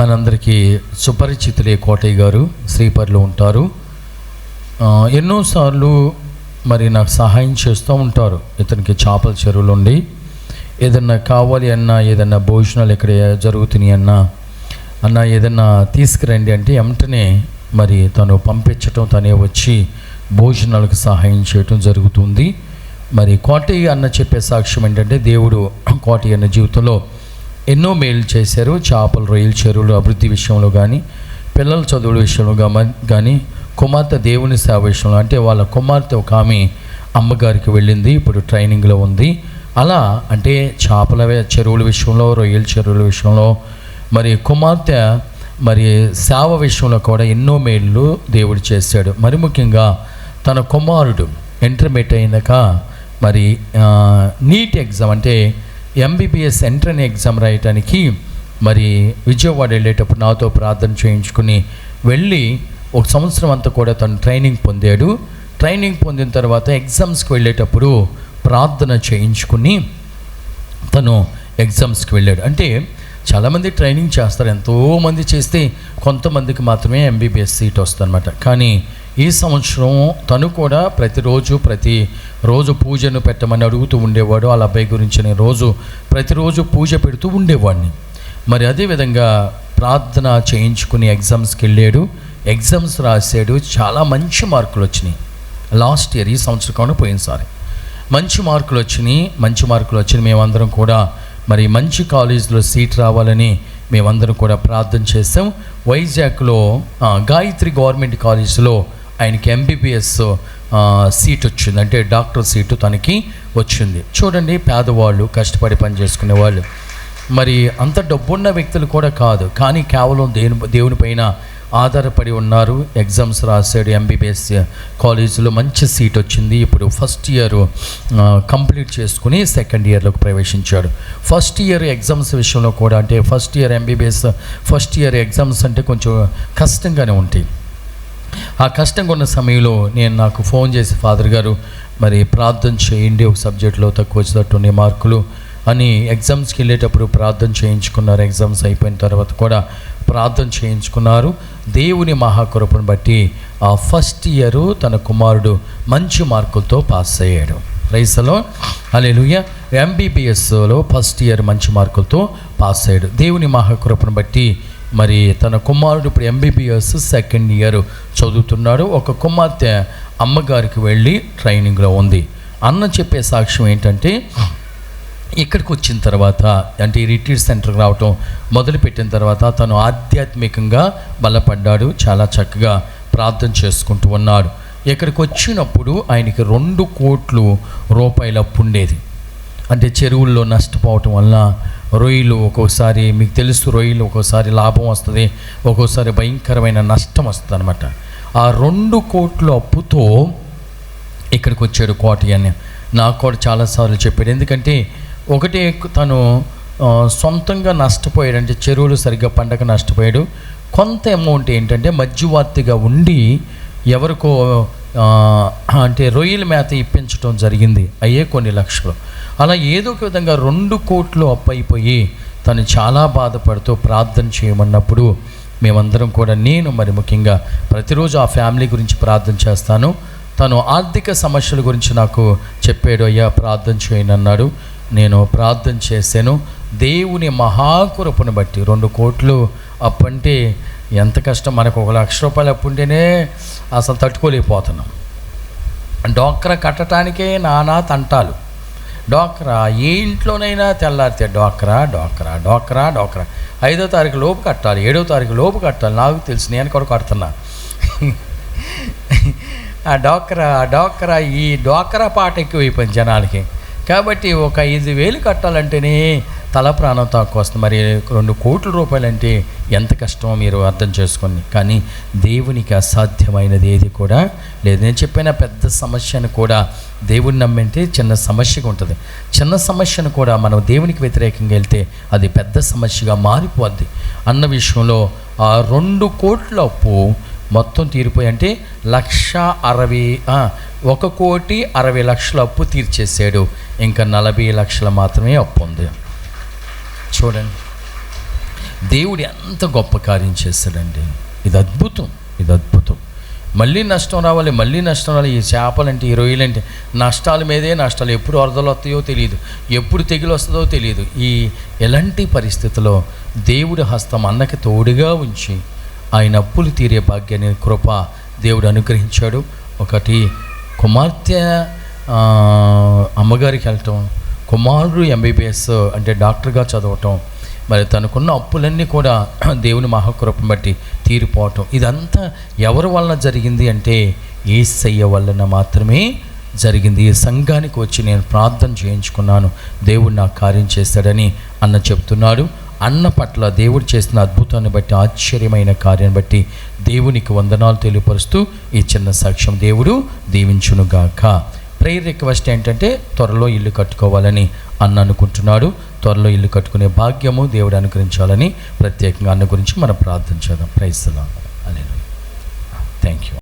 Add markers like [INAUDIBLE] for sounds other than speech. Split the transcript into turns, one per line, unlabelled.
మనందరికీ సుపరిచితులే కోటయ్య గారు శ్రీపరిలో ఉంటారు. ఎన్నోసార్లు మరి నాకు సహాయం చేస్తూ ఉంటారు. ఇతనికి చేపల చెరువులు ఉండి. ఏదన్నా కావాలి అన్నా ఏదన్నా భోజనాలు ఇక్కడ జరుగుతున్నాయి అన్నా అన్న ఏదన్నా తీసుకురండి అంటే వెంటనే మరి తను పంపించటం తనే వచ్చి భోజనాలకు సహాయం చేయటం జరుగుతుంది. మరి కోటయ్య అన్న చెప్పే సాక్ష్యం ఏంటంటే దేవుడు కోటయ్య అన్న జీవితంలో ఎన్నో మేలు చేశారు. చేపలు రొయ్యలు చెరువులు అభివృద్ధి విషయంలో కానీ పిల్లల చదువుల విషయంలో కానీ కుమార్తె దేవుని సేవ విషయంలో అంటే వాళ్ళ కుమార్తె ఒక ఆమె అమ్మగారికి వెళ్ళింది. ఇప్పుడు ట్రైనింగ్లో ఉంది. అలా అంటే చేపల చెరువుల విషయంలో రొయ్యల చెరువుల విషయంలో మరి కుమార్తె మరి సేవ విషయంలో కూడా ఎన్నో మేళ్ళు దేవుడు చేశాడు. మరి ముఖ్యంగా తన కుమారుడు ఇంటర్మీడియట్ అయినాక మరి నీట్ ఎగ్జామ్ అంటే ఎంబీబీఎస్ ఎంట్రన్ ఎగ్జామ్ రాయటానికి మరి విజయవాడ వెళ్ళేటప్పుడు నాతో ప్రార్థన చేయించుకుని వెళ్ళి ఒక సంవత్సరం అంతా కూడా తను ట్రైనింగ్ పొందాడు. ట్రైనింగ్ పొందిన తర్వాత ఎగ్జామ్స్కి వెళ్ళేటప్పుడు ప్రార్థన చేయించుకుని తను ఎగ్జామ్స్కి వెళ్ళాడు. అంటే చాలామంది ట్రైనింగ్ చేస్తారు. ఎంతోమంది చేస్తే కొంతమందికి మాత్రమే ఎంబీబీఎస్ సీట్ వస్తుందన్నమాట. కానీ ఈ సంవత్సరం తను కూడా ప్రతిరోజు ప్రతి రోజు పూజను పెట్టమని అడుగుతూ ఉండేవాడు. వాళ్ళ అబ్బాయి గురించి నేను రోజు ప్రతిరోజు పూజ పెడుతూ ఉండేవాడిని. మరి అదేవిధంగా ప్రార్థన చేయించుకుని ఎగ్జామ్స్కి వెళ్ళాడు. ఎగ్జామ్స్ రాశాడు. చాలా మంచి మార్కులు వచ్చినాయి. లాస్ట్ ఇయర్ ఈ సంవత్సరం కాకుండా పోయినసారి. మంచి మార్కులు వచ్చినాయి. మంచి మార్కులు వచ్చినాయి మేమందరం కూడా మరి మంచి కాలేజీలో సీట్ రావాలని మేమందరం కూడా ప్రార్థన చేసాం వైజాగ్లో గాయత్రి గవర్నమెంట్ కాలేజీలో ఆయనకి ఎంబీబీఎస్ సీట్ వచ్చింది. అంటే డాక్టర్ సీటు తనకి వచ్చింది. చూడండి పేదవాళ్ళు కష్టపడి పని చేసుకునే వాళ్ళు. మరి అంత డబ్బున్న వ్యక్తులు కూడా కాదు. కానీ కేవలం దేవుని దేవుని పైన ఆధారపడి ఉన్నారు. ఎగ్జామ్స్ రాశాడు ఎంబీబీఎస్ కాలేజీలో. మంచి సీట్ వచ్చింది. ఇప్పుడు ఫస్ట్ ఇయర్ కంప్లీట్ చేసుకుని సెకండ్ ఇయర్లోకి ప్రవేశించాడు. ఫస్ట్ ఇయర్ ఎగ్జామ్స్ విషయంలో కూడా అంటే first year MBBS first year exams అంటే కొంచెం కష్టంగానే ఉంటాయి. ఆ కష్టంగా ఉన్న సమయంలో నేను నాకు ఫోన్ చేసి ఫాదర్ గారు మరి ప్రార్థన చేయండి ఒక సబ్జెక్ట్లో తక్కువ వచ్చేటట్టు ఉన్నాయి మార్కులు అని ఎగ్జామ్స్కి వెళ్ళేటప్పుడు ప్రార్థన చేయించుకున్నారు. ఎగ్జామ్స్ అయిపోయిన తర్వాత కూడా ప్రార్థన చేయించుకున్నారు. దేవుని మహాకృపను బట్టి ఆ ఫస్ట్ ఇయర్ తన కుమారుడు మంచి మార్కులతో పాస్ అయ్యాడు. రైసలో అలెలుయ ఎంబీబీఎస్లో ఫస్ట్ ఇయర్ మంచి మార్కులతో పాస్ అయ్యాడు. దేవుని మహాకృపను బట్టి మరి తన కుమారుడు ఇప్పుడు ఎంబీబీఎస్ సెకండ్ ఇయర్ చదువుతున్నాడు. ఒక కుమార్తె అమ్మగారికి వెళ్ళి ట్రైనింగ్లో ఉంది. అన్న చెప్పే సాక్ష్యం ఏంటంటే ఇక్కడికి వచ్చిన తర్వాత అంటే ఈ రిట్రీట్ సెంటర్కి రావటం మొదలుపెట్టిన తర్వాత తను ఆధ్యాత్మికంగా బలపడ్డాడు. చాలా చక్కగా ప్రార్థన చేసుకుంటూ ఉన్నాడు. ఇక్కడికి వచ్చినప్పుడు ఆయనకి రెండు కోట్లు రూపాయలు అప్పు ఉండేది. అంటే చెరువుల్లో నష్టపోవటం వలన రొయ్యలు ఒక్కోసారి మీకు తెలుసు రొయ్యలు ఒక్కోసారి లాభం వస్తుంది ఒక్కోసారి భయంకరమైన నష్టం వస్తుంది అనమాట ఆ రెండు కోట్ల అప్పుతో ఇక్కడికి వచ్చాడు కోటి అని. నాకు కూడా చాలాసార్లు చెప్పాడు. ఎందుకంటే ఒకటే తను సొంతంగా నష్టపోయాడు అంటే చెరువులు సరిగ్గా పండగ నష్టపోయాడు. కొంత అమౌంట్ ఏంటంటే మధ్యవర్తిగా ఉండి ఎవరికో అంటే రొయ్యల మేత ఇప్పించడం జరిగింది. అయ్యే కొన్ని లక్షలు. అలా ఏదో ఒక విధంగా రెండు కోట్లు అప్పు అయిపోయి తను చాలా బాధపడుతూ ప్రార్థన చేయమన్నప్పుడు మేమందరం కూడా నేను మరి ముఖ్యంగా ప్రతిరోజు ఆ ఫ్యామిలీ గురించి ప్రార్థన చేస్తాను. తను ఆర్థిక సమస్యల గురించి నాకు చెప్పాడు అయ్యా ప్రార్థన చేయను అన్నాడు. నేను ప్రార్థన చేశాను. దేవుని మహాకృపను బట్టి రెండు కోట్లు అప్పంటే ఎంత కష్టం? మనకు ఒక లక్ష రూపాయలు అప్పు ఉంటేనే అసలు తట్టుకోలేకపోతున్నాం. డోక్రా కట్టడానికే నానా తంటాలు. డోక్రా ఏ ఇంట్లోనైనా తెల్లారితే డోక్రా డోక్రా డోక్రా డోక్రా ఐదో తారీఖు లోపు కట్టాలి ఏడో తారీఖు లోపు కట్టాలి. నాకు తెలుసు నేను కూడా కడుతున్నా. ఆ డోక్రా ఆ డోక్రా ఈ డోక్రా పాట ఎక్కువైపోయింది జనాలకి. కాబట్టి ఒక ఐదు వేలు కట్టాలంటేనే తల ప్రాణం తాకొస్తుంది మరి రెండు కోట్ల రూపాయలంటే ఎంత కష్టమో మీరు అర్థం చేసుకోండి. కానీ దేవునికి అసాధ్యమైనది ఏది కూడా లేదు. నేను చెప్పిన పెద్ద సమస్యను కూడా దేవుని నమ్మంటే చిన్న సమస్యగా ఉంటుంది. చిన్న సమస్యను కూడా మనం దేవునికి వ్యతిరేకంగా వెళ్తే అది పెద్ద సమస్యగా మారిపోద్ది. అన్న విషయంలో ఆ రెండు కోట్ల అప్పు మొత్తం తీరిపోయి అంటే లక్ష అరవై ఒక కోటి అరవై లక్షల అప్పు తీర్చేసాడు ఇంకా నలభై లక్షల మాత్రమే అప్పు ఉంది. చూడండి. దేవుడు ఎంత గొప్ప కార్యం చేస్తాడండి. ఇది అద్భుతం ఇది అద్భుతం. మళ్ళీ నష్టం రావాలి మళ్ళీ నష్టం రావాలి. ఈ చేపలంటే ఈ రొయ్యలంటే నష్టాల మీదే నష్టాలు ఎప్పుడు వరదలు వస్తాయో తెలియదు. ఎప్పుడు తెగులు వస్తుందో తెలియదు. ఈ ఎలాంటి పరిస్థితిలో దేవుడి హస్తం అన్నకి తోడుగా ఉంచి ఆయన అప్పులు తీరే భాగ్యాన్ని కృప దేవుడు అనుగ్రహించాడు. ఒకటి కుమార్తె అమ్మగారికి వెళ్ళటం కుమారుడు ఎంబీబీఎస్ అంటే డాక్టర్గా చదవటం మరి తనకున్న అప్పులన్నీ కూడా [CLEARS THROAT] దేవుని మహాకృపను బట్టి తీరిపోవటం. ఇదంతా ఎవరి వలన జరిగింది అంటే ఏసయ్య వలన మాత్రమే జరిగింది. ఈ సంఘానికి వచ్చి నేను ప్రార్థన చేయించుకున్నాను. దేవుడు నాకు కార్యం చేస్తాడని అన్న చెప్తున్నాడు. అన్న పట్ల దేవుడు చేసిన అద్భుతాన్ని బట్టి ఆశ్చర్యమైన కార్యాన్ని బట్టి దేవునికి వందనాలు తెలియపరుస్తూ ఈ చిన్న సాక్ష్యం దేవుడు దీవించునుగాక. ప్రేయర్ రిక్వెస్ట్ ఏంటంటే త్వరలో ఇల్లు కట్టుకోవాలని అన్న అనుకుంటున్నాడు. త్వరలో ఇల్లు కట్టుకునే భాగ్యము దేవుడు అనుగ్రహించాలని ప్రత్యేకంగా అన్న గురించి మనం ప్రార్థన చేద్దాం. ప్రైస్తున్నాం అనే థ్యాంక్ యూ